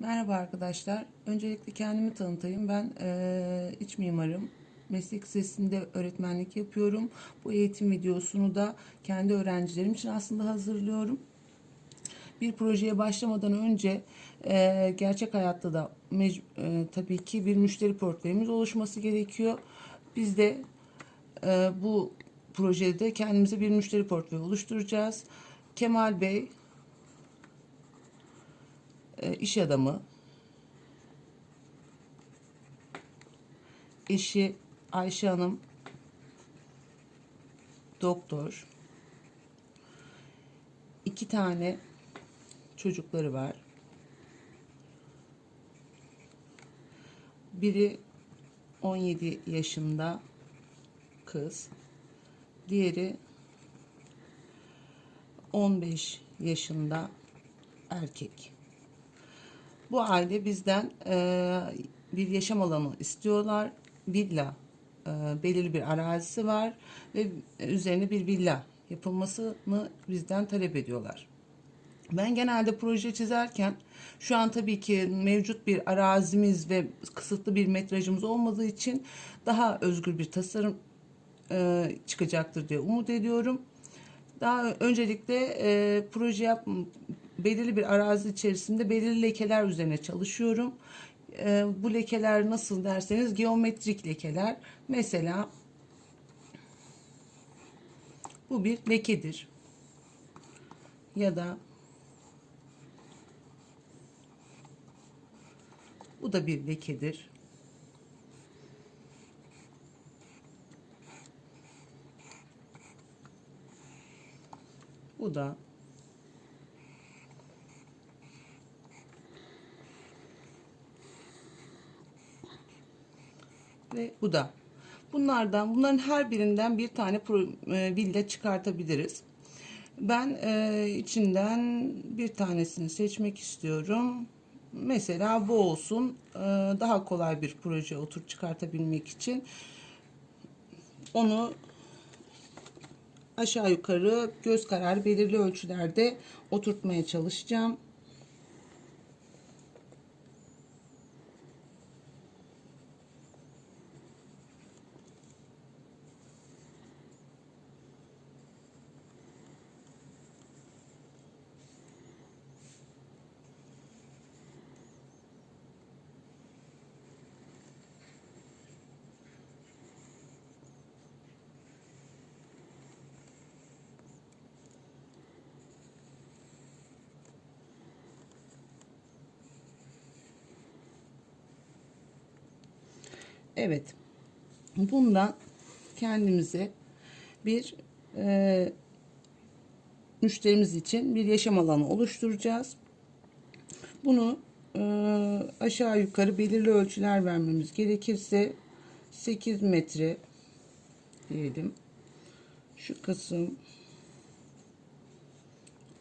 Merhaba arkadaşlar. Öncelikle kendimi tanıtayım. Ben eee, iç mimarım. Meslek lisesinde öğretmenlik yapıyorum. Bu eğitim videosunu da kendi öğrencilerim için aslında hazırlıyorum. Bir projeye başlamadan önce eee, gerçek hayatta da mec- eee, tabii ki bir müşteri portföyümüz oluşması gerekiyor. Biz de eee, bu projede kendimize bir müşteri portföyü oluşturacağız. Kemal Bey e, iş adamı, eşi Ayşe Hanım doktor, iki tane çocukları var. Biri 17 yaşında kız, diğeri 15 yaşında erkek. Bu aile bizden e, bir yaşam alanı istiyorlar. Villa, e, belirli bir arazisi var ve üzerine bir villa yapılmasını bizden talep ediyorlar. Ben genelde proje çizerken şu an tabii ki mevcut bir arazimiz ve kısıtlı bir metrajımız olmadığı için daha özgür bir tasarım e, çıkacaktır diye umut ediyorum. Daha öncelikle e, proje yap belirli bir arazi içerisinde belirli lekeler üzerine çalışıyorum. E, bu lekeler nasıl derseniz geometrik lekeler. Mesela bu bir lekedir. Ya da bu da bir lekedir. Bu da ve bu da. Bunlardan, bunların her birinden bir tane e, villa çıkartabiliriz. Ben e, içinden bir tanesini seçmek istiyorum. Mesela bu olsun. E, daha kolay bir proje otur çıkartabilmek için. Onu aşağı yukarı göz kararı belirli ölçülerde oturtmaya çalışacağım. Evet. Bundan kendimize bir e, müşterimiz için bir yaşam alanı oluşturacağız. Bunu e, aşağı yukarı belirli ölçüler vermemiz gerekirse 8 metre diyelim. Şu kısım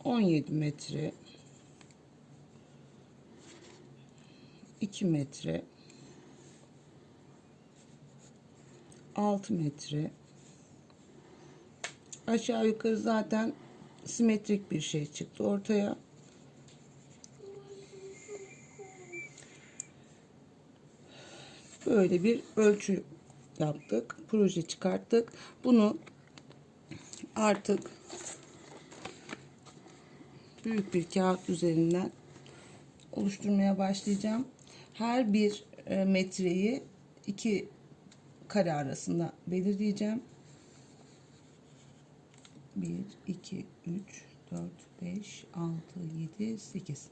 17 metre 2 metre 6 metre aşağı yukarı zaten simetrik bir şey çıktı ortaya. Böyle bir ölçü yaptık. Proje çıkarttık. Bunu artık büyük bir kağıt üzerinden oluşturmaya başlayacağım. Her bir e, metreyi iki kare arasında belirleyeceğim. 1, 2, 3, 4, 5, 6, 7, 8.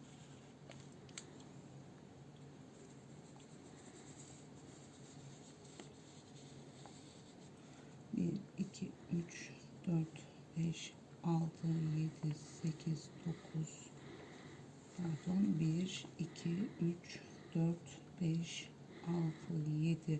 Bir, iki, üç, dört, beş, altı, yedi, sekiz, dokuz, pardon, bir, iki, üç, dört, beş, altı, yedi,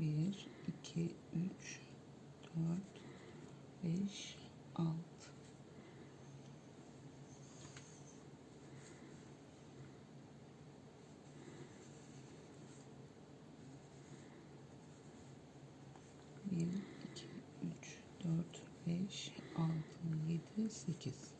1, 2, 3, 4, 5, 6. Bir, iki, üç, dört, beş, altı, yedi, sekiz.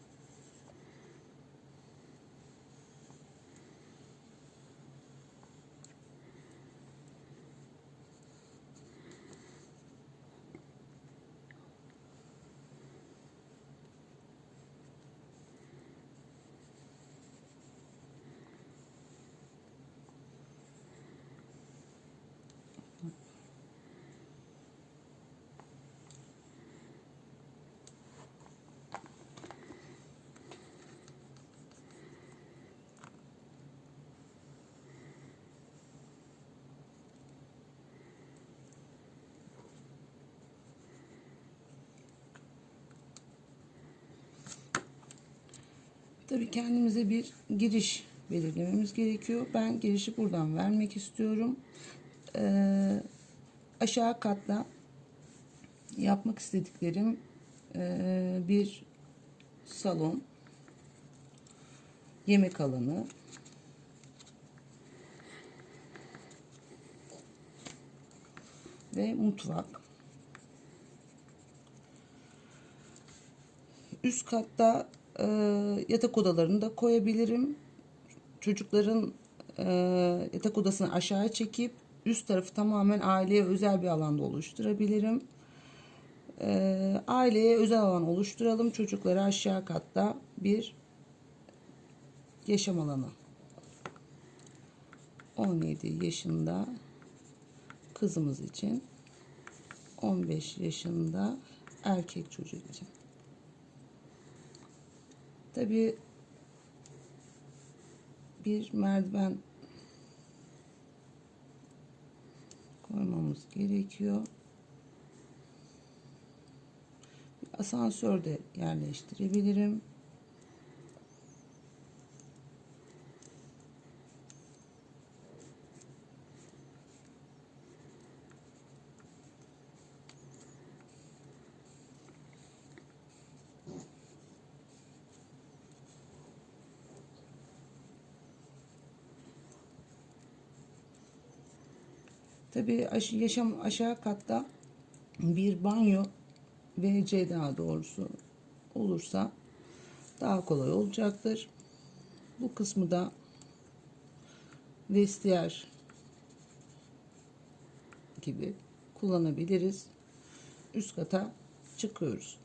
Tabii kendimize bir giriş belirlememiz gerekiyor. Ben girişi buradan vermek istiyorum. Ee, aşağı katta yapmak istediklerim ee, bir salon, yemek alanı, ve mutfak. Üst katta e, yatak odalarını da koyabilirim. Çocukların e, yatak odasını aşağıya çekip üst tarafı tamamen aileye özel bir alanda oluşturabilirim. E, aileye özel alan oluşturalım. Çocukları aşağı katta bir yaşam alanı. 17 yaşında kızımız için 15 yaşında erkek çocuk için. Tabii bir merdiven koymamız gerekiyor. Bir asansör de yerleştirebilirim. Tabii aş- yaşam aşağı katta bir banyo ve C daha doğrusu olursa daha kolay olacaktır. Bu kısmı da vestiyer gibi kullanabiliriz. Üst kata çıkıyoruz.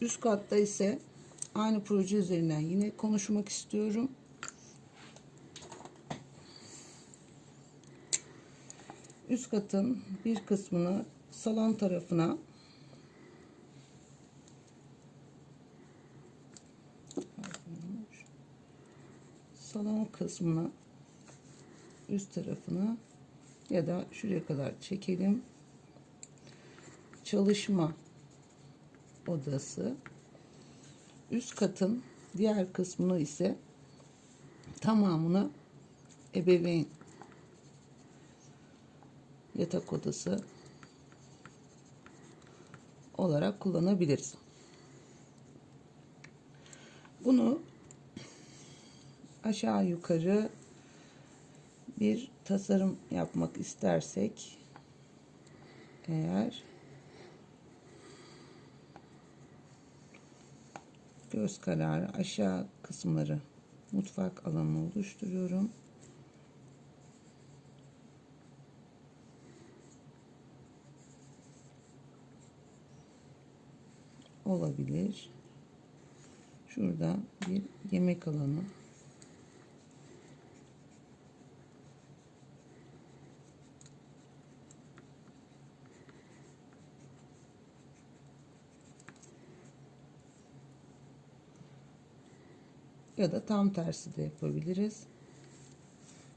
Üst katta ise aynı proje üzerinden yine konuşmak istiyorum. Üst katın bir kısmını salon tarafına salon kısmına üst tarafına ya da şuraya kadar çekelim. Çalışma odası. Üst katın diğer kısmını ise tamamını ebeveyn yatak odası olarak kullanabiliriz. Bunu aşağı yukarı bir tasarım yapmak istersek eğer göz kararı aşağı kısımları mutfak alanı oluşturuyorum. Olabilir. Şurada bir yemek alanı. Ya da tam tersi de yapabiliriz.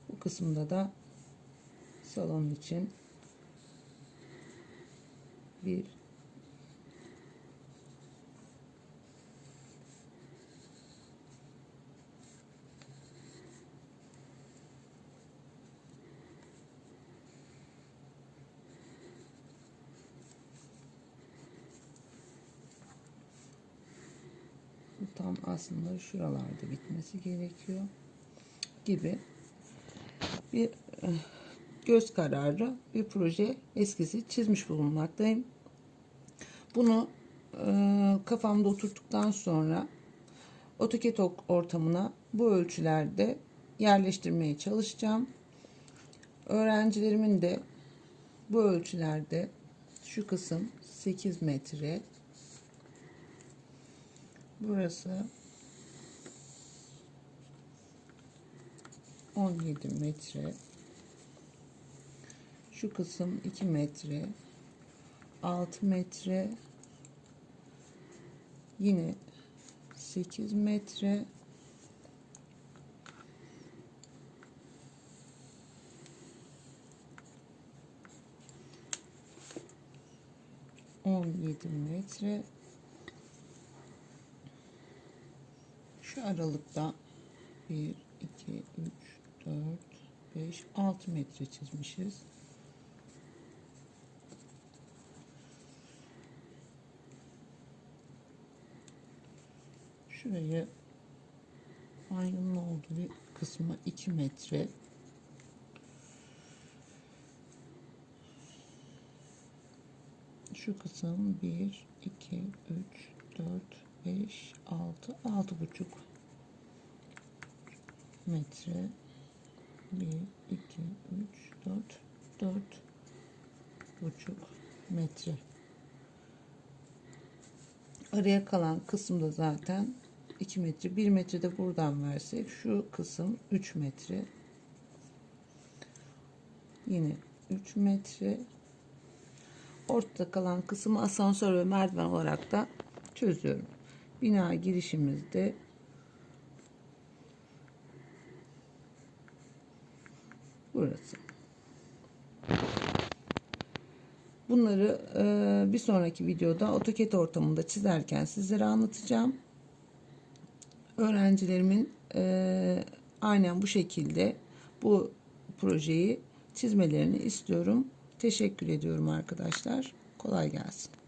Bu kısımda da salon için bir tam aslında şuralarda bitmesi gerekiyor gibi bir eh, göz kararı bir proje eskisi çizmiş bulunmaktayım. Bunu e, kafamda oturttuktan sonra AutoCAD ortamına bu ölçülerde yerleştirmeye çalışacağım. Öğrencilerimin de bu ölçülerde şu kısım 8 metre. Burası 17 metre. Şu kısım 2 metre. 6 metre. Yine 8 metre. On yedi metre. Şu aralıkta bir, iki, üç, dört, beş, altı metre çizmişiz. Şurayı aynanın olduğu kısmı 2 metre. Şu kısım 1, 2, 3, 4, 5, 6, 6 buçuk metre. 1, 2, 3, 4, 4 buçuk metre. Araya kalan kısımda zaten 2 metre. 1 metre de buradan versek şu kısım 3 metre. Yine 3 metre. Ortada kalan kısmı asansör ve merdiven olarak da çözüyorum. Bina girişimizde burası. Bunları e, bir sonraki videoda AutoCAD ortamında çizerken sizlere anlatacağım. Öğrencilerimin e, aynen bu şekilde bu projeyi çizmelerini istiyorum. Teşekkür ediyorum arkadaşlar. Kolay gelsin.